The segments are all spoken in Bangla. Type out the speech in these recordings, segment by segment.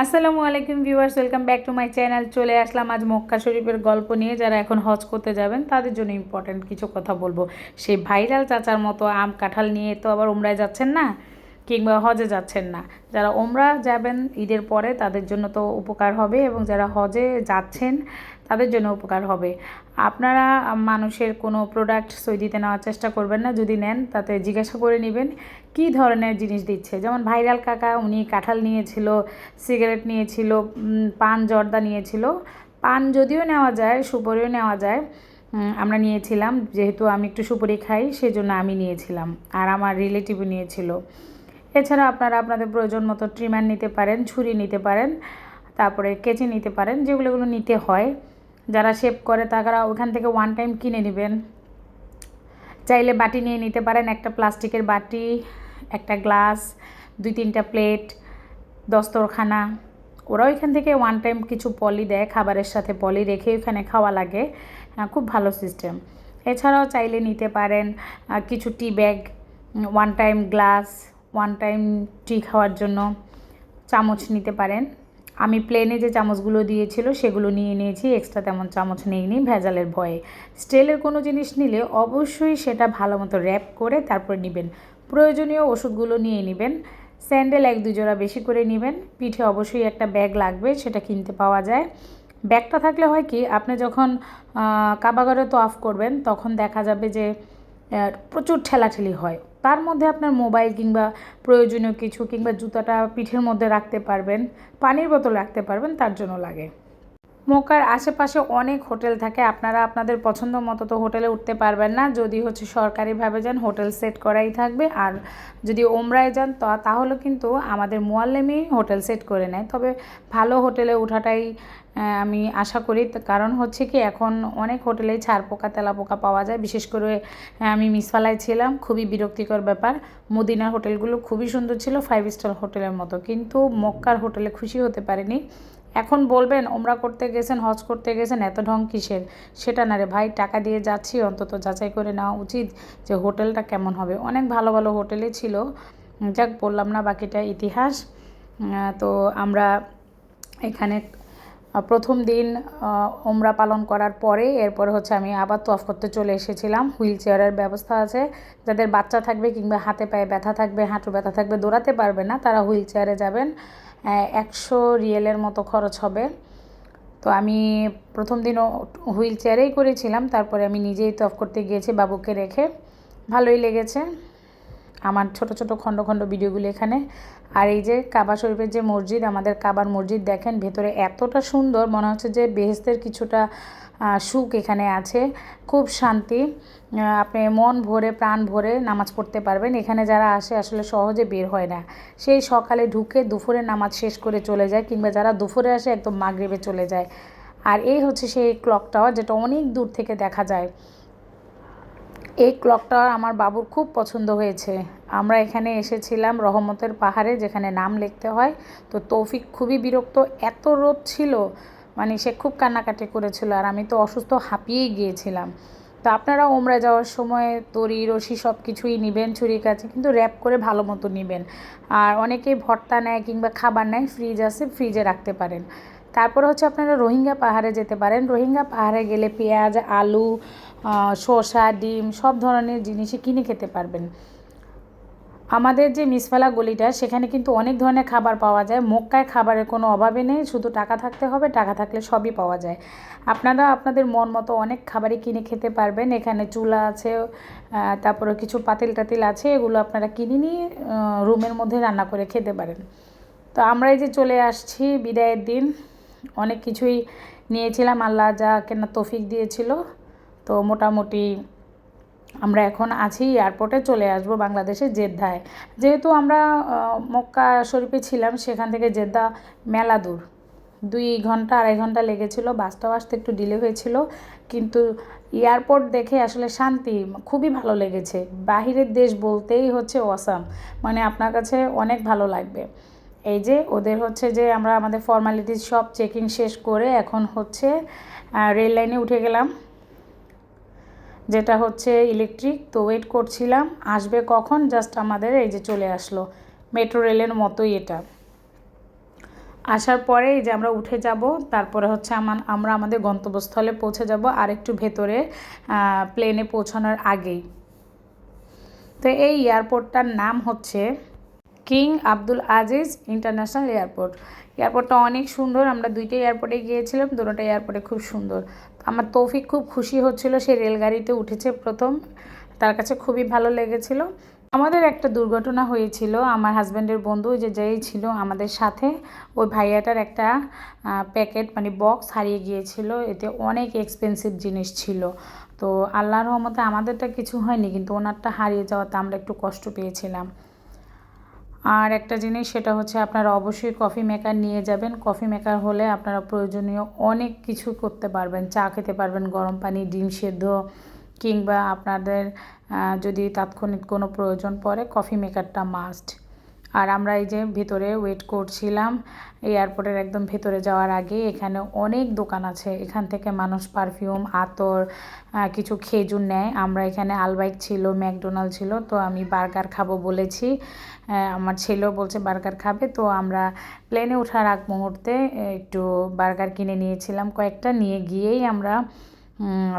আসসালামু আলাইকুম viewers, welcome back to my channel. চলে আসলাম আজ মক্কা শরীফের গল্প নিয়ে। যারা এখন হজ করতে যাবেন, তাদের জন্য ইম্পর্ট্যান্ট কিছু কথা বলব। সেই ভাইরাল চাচার মতো আম কাঁঠাল নিয়ে তো আবার উমরায় যাচ্ছেন না? কিংবা হজে যাচ্ছেন না। যারা ওমরা যাবেন ঈদের পরে তাদের জন্য তো উপকার হবে এবং যারা হজে যাচ্ছেন তাদের জন্য উপকার হবে। আপনারা মানুষের কোনো প্রোডাক্ট সৈদিতে নেওয়ার চেষ্টা করবেন না, যদি নেন তাতে জিজ্ঞাসা করে নেবেন কী ধরনের জিনিস দিচ্ছে। যেমন ভাইরাল কাকা, উনি কাঁঠাল নিয়েছিল, সিগারেট নিয়েছিল পান জর্দা নিয়েছিল। পান যদিও নেওয়া যায়, সুপরিও নেওয়া যায় আমরা নিয়েছিলাম। যেহেতু আমি একটু সুপুরি খাই, সেজন্য আমি নিয়েছিলাম। আর আমার রিলেটিভও নিয়েছিল। এছাড়া আপনারা আপনাদের প্রয়োজন মতো ট্রিমার নিতে পারেন, ছুরি নিতে পারেন, তারপরে কেচি নিতে পারেন যেগুলোগুলো নিতে হয়। যারা শেপ করে তারা ওখান থেকে ওয়ান টাইম কিনে নেবেন। চাইলে বাটি নিয়ে নিতে পারেন, একটা প্লাস্টিকের বাটি, একটা গ্লাস দুই তিনটা প্লেট দস্তরখানা। ওরাও এখান থেকে ওয়ান টাইম কিছু পলি দেয়, খাবারের সাথে পলি রেখে ওখানে খাওয়া লাগে। খুব ভালো সিস্টেম এছাড়াও চাইলে নিতে পারেন কিছু tea bag one time glass one time tea খাওয়ার জন্য চামচ নিতে পারেন। আমি প্লেনে যে চামচগুলো দিয়েছিল, সেগুলো নিয়ে নিয়েছি এক্সট্রা তেমন চামচ নিইনি, ভেজালের ভয়ে। স্টেলের কোনো জিনিস নিলে অবশ্যই সেটা ভালো মতো র্যাপ করে তারপর নেবেন। প্রয়োজনীয় ওষুধগুলো নিয়ে নেবেন। স্যান্ডেল এক দুই জোড়া বেশি করে নেবেন। পিঠে অবশ্যই একটা ব্যাগ লাগবে, সেটা কিনতে পাওয়া যায়। ব্যাগটা থাকলে হয় কি, আপনি যখন কাবাগরে তো অফ করবেন, তখন দেখা যাবে যে প্রচুর ঠেলাঠেলি হয়। তার মধ্যে আপনার মোবাইল কিংবা প্রয়োজনীয় কিছু কিংবা জুতাটা পিঠের মধ্যে রাখতে পারবেন, পানির বোতল রাখতে পারবেন, তার জন্য লাগে। মক্কার আশেপাশে অনেক হোটেল থাকে। আপনারা আপনাদের পছন্দ মতো তো হোটেলে উঠতে পারবেন না। যদি হচ্ছে সরকারিভাবে যান, হোটেল সেট করাই থাকবে। আর যদি ওমরায় যান তাহলে কিন্তু আমাদের মোয়াল্লেমই হোটেল সেট করে নেয়। তবে ভালো হোটেলে ওঠাটাই আমি আশা করি। কারণ হচ্ছে কি, এখন অনেক হোটেলেই ছাড় পোকা তেলা পোকা পাওয়া যায়। বিশেষ করে আমি মিসফালায় ছিলাম। খুবই বিরক্তিকর ব্যাপার। মদিনার হোটেলগুলো খুবই সুন্দর ছিল ফাইভ স্টার হোটেলের মতো। কিন্তু মক্কার হোটেলে খুশি হতে পারিনি। এখন বলবেন, ওমরা করতে গেছেন, হজ করতে গেছেন, এত ঢং কিসের? সেটা না রে ভাই, টাকা দিয়ে যাচ্ছি, অন্তত যাচাই করে নেওয়া উচিত যে হোটেলটা কেমন হবে। অনেক ভালো ভালো হোটেলই ছিল। যাক, বললাম না বাকিটা ইতিহাস। তো আমরা এখানে প্রথম দিন ওমরা পালন করার পরে এরপরে হচ্ছে আমি আবার তফ করতে চলে এসেছিলাম। হুইল চেয়ারের ব্যবস্থা আছে। যাদের বাচ্চা থাকবে কিংবা হাতে পায়ে ব্যথা থাকবে, হাঁটু ব্যথা থাকবে, দৌড়াতে পারবে না, তারা হুইল চেয়ারে যাবেন। একশো রিয়েলের মতো খরচ হবে। তো আমি প্রথম দিনও হুইল চেয়ারেই করেছিলাম, তারপরে আমি নিজেই তফ করতে গিয়েছি বাবুকে রেখে। ভালোই লেগেছে। আমার ছোট ছোট খণ্ড খণ্ড ভিডিওগুলো এখানে আর এই যে কাবা শরীফের যে মসজিদ, আমাদের কাবার মসজিদ দেখেন, ভেতরে এতটা সুন্দর, মনে হচ্ছে যে বেহেস্তের কিছুটা সুখ এখানে আছে। খুব শান্তি। আপনি মন ভরে, প্রাণ ভরে নামাজ পড়তে পারবেন। এখানে যারা আসে, আসলে সহজে বের হয় না। সেই সকালে ঢুকে দুপুরে নামাজ শেষ করে চলে যায়, কিংবা যারা দুপুরে আসে, একদম মাগরিবে চলে যায়। আর এই হচ্ছে সেই ক্লক টাওয়ার যেটা অনেক দূর থেকে দেখা যায়। এই ক্লকটা আমার বাবুর খুব পছন্দ হয়েছে। আমরা এখানে এসেছিলাম রহমতের পাহাড়ে, যেখানে নাম লিখতে হয়। তো তৌফিক খুবই বিরক্ত, এত রোদ ছিল মানে সে খুব কান্নাকাটি করেছিল আর আমি তো অসুস্থ হাঁপিয়েই গিয়েছিলাম। তো আপনারা ওমরা যাওয়ার সময় দড়ি, রশি সব কিছুই নেবেন ছুরি কাছে, কিন্তু র্যাপ করে ভালো মতো নেবেন। আর অনেকেই ভর্তা নেয় কিংবা খাবার নেয়, ফ্রিজ আছে, ফ্রিজে রাখতে পারেন। তারপর হচ্ছে আপনারা রোহিঙ্গা পাহাড়ে যেতে পারেন। রোহিঙ্গা পাহাড়ে গেলে পেঁয়াজ, আলু শসা, ডিম সব ধরনের জিনিসই কিনে খেতে পারবেন। আমাদের যে মিসফালা গলিটা, সেখানে কিন্তু অনেক ধরনের খাবার পাওয়া যায়। মক্কায় খাবারের কোনো অভাবে নেই, শুধু টাকা থাকতে হবে, টাকা থাকলে সবই পাওয়া যায়। আপনারা আপনাদের মন মতো অনেক খাবারই কিনে খেতে পারবেন। এখানে চুলা আছে তারপরে কিছু পাতিল টাতিল আছে, এগুলো আপনারা কিনে নিয়ে রুমের মধ্যে রান্না করে খেতে পারেন। তো আমরা এই যে চলে আসছি বিদায়ের দিন, অনেক কিছুই নিয়েছিলাম। আল্লাহ যা কেনা তৌফিক দিয়েছিল। তো মোটামুটি আমরা এখন আছি এয়ারপোর্টে চলে আসব বাংলাদেশের জেদ্দায়। যেহেতু আমরা মক্কা শরীফে ছিলাম, সেখান থেকে জেদ্দা মেলা দূর। দুই ঘণ্টা, আড়াই ঘণ্টা লেগেছিল বাসটাও আসতে একটু ডিলে হয়েছিল। কিন্তু এয়ারপোর্ট দেখে আসলে শান্তি খুবই ভালো লেগেছে। বাহিরের দেশ বলতেই হচ্ছে অসাম মানে আপনার কাছে অনেক ভালো লাগবে। এই যে ওদের হচ্ছে যে আমরা আমাদের ফর্মালিটিস সব চেকিং শেষ করে এখন হচ্ছে রেল লাইনে উঠে গেলাম। যেটা হচ্ছে ইলেকট্রিক তো ওয়েট করছিলাম, আসবে কখন? জাস্ট আমাদের এই যে চলে আসলো মেট্রো রেলের মতোই এটা। আসার পরে এই যে আমরা উঠে যাব, তারপরে হচ্ছে আমার, আমরা আমাদের গন্তব্যস্থলে পৌঁছে যাব আর একটু ভেতরে প্লেনে পৌঁছানোর আগেই। তো এই এয়ারপোর্টটার নাম হচ্ছে king Abdul Aziz international airport. এয়ারপোর্টটা অনেক সুন্দর, আমরা দুইটা এয়ারপোর্টে গিয়েছিলাম দুটোটা এয়ারপোর্টে খুব সুন্দর। আমার তৌফিক খুব খুশি হচ্ছিল, সে রেলগাড়িতে উঠেছে প্রথম, তার কাছে খুবই ভালো লেগেছিল। আমাদের একটা দুর্ঘটনা হয়েছিল, আমার হাজব্যান্ডের বন্ধু যে যেই ছিল আমাদের সাথে, ওই ভাইয়াটার একটা প্যাকেট মানে বক্স হারিয়ে গিয়েছিল, এতে অনেক এক্সপেন্সিভ জিনিস ছিল। তো আল্লাহর রহমতে আমাদেরটা কিছু হয়নি, কিন্তু ওনারটা হারিয়ে যাওয়াতে আমরা একটু কষ্ট পেয়েছিলাম। আর একটা জিনিস সেটা হচ্ছে আপনারা অবশ্যই কফি মেকার নিয়ে যাবেন। কফি মেকার হলে আপনারা প্রয়োজনীয় অনেক কিছু করতে পারবেন। চা খেতে পারবেন, গরম পানি, ডিম সেদ্ধ কিংবা আপনাদের যদি তাৎক্ষণিক কোনো প্রয়োজন পড়ে কফি মেকারটা মাস্ট আর আমরা এই যে ভেতরে ওয়েট করছিলাম এয়ারপোর্টের একদম ভেতরে যাওয়ার আগে এখানে অনেক দোকান আছে। এখান থেকে মানুষ পারফিউম আতর কিছু খেজুর নেয়। আমরা এখানে আলবাইক ছিল ম্যাকডোনাল্ড ছিল, তো আমি বার্গার খাব বলেছি। আমার ছেলেও বলছে, বার্গার খাবে? তো আমরা প্লেনে ওঠার আগ মুহূর্তে একটু বার্গার কিনে নিয়েছিলাম কয়েকটা। নিয়ে গিয়েই আমরা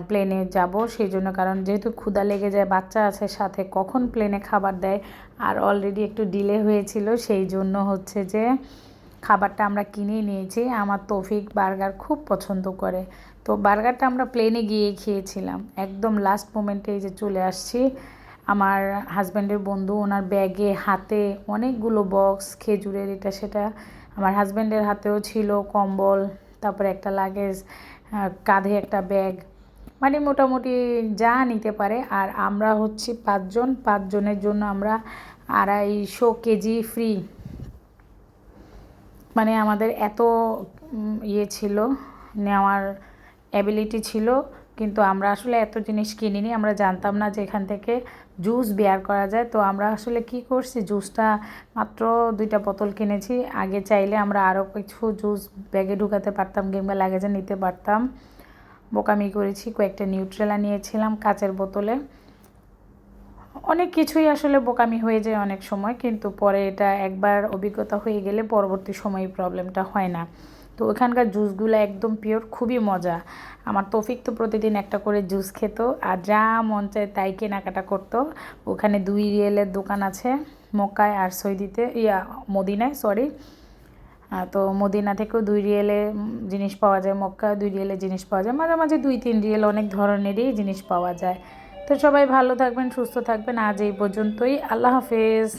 প্লেনে যাব। সেই জন্য কারণ যেহেতু ক্ষুদা লেগে যায়, বাচ্চা আছে সাথে, কখন প্লেনে খাবার দেয়? আর অলরেডি একটু ডিলে হয়েছিল সেই জন্য হচ্ছে যে খাবারটা আমরা কিনে নিয়েছি। আমার তৌফিক বার্গার খুব পছন্দ করে। তো বার্গারটা আমরা প্লেনে গিয়ে খেয়েছিলাম। একদম লাস্ট মোমেন্টে এই যে চলে আসছি। আমার হাজব্যান্ডের বন্ধু, ওনার ব্যাগে হাতে অনেকগুলো বক্স খেজুরের এটা সেটা। আমার হাজব্যান্ডের হাতেও ছিল কম্বল, তারপরে একটা লাগেজ কাঁধে একটা ব্যাগ। মানে মোটামুটি যা নিতে পারে। আর আমরা হচ্ছি পাঁচজন। পাঁচজনের জন্য আমরা আড়াইশো কেজি ফ্রি মানে আমাদের এত ইয়ে ছিল, নেওয়ার অ্যাবিলিটি ছিল। কিন্তু আমরা আসলে এত জিনিস কিনিনি, আমরা জানতাম না যে এখান থেকে জুস বেয়ার করা যায়। তো আমরা আসলে কি করছি, জুসটা মাত্র দুইটা বোতল কিনেছি। আগে চাইলে আমরা আরও কিছু জুস ব্যাগে ঢুকাতে পারতাম, কিংবা লাগেজে নিতে পারতাম। বোকামি করেছি, কয়েকটা নিউট্রেলা নিয়েছিলাম কাচের বোতলে। অনেক কিছুই আসলে বোকামি হয়ে যায় অনেক সময়, কিন্তু পরে এটা একবার অভিজ্ঞতা হয়ে গেলে পরবর্তী সময়ে প্রবলেমটা হয় না। তো ওখানকার জুসগুলো একদম পিওর খুবই মজা। আমার তৌফিক তো প্রতিদিন একটা করে জুস খেত, আর যা মন চায় তাই কেনাকাটা করতো। ওখানে দুই রিয়েলের দোকান আছে, মক্কায় আর সৈদিতে, ইয়া, মদিনায় সরি তো মদিনা থেকেও দুই রিয়েলে জিনিস পাওয়া যায় মক্কা দুই রিয়েলে জিনিস পাওয়া যায়। মাঝে মাঝে দুই, তিন রিয়েল অনেক ধরনেরই জিনিস পাওয়া যায়। তো সবাই ভালো থাকবেন, সুস্থ থাকবেন, আজ এই পর্যন্তই। আল্লাহ হাফেজ।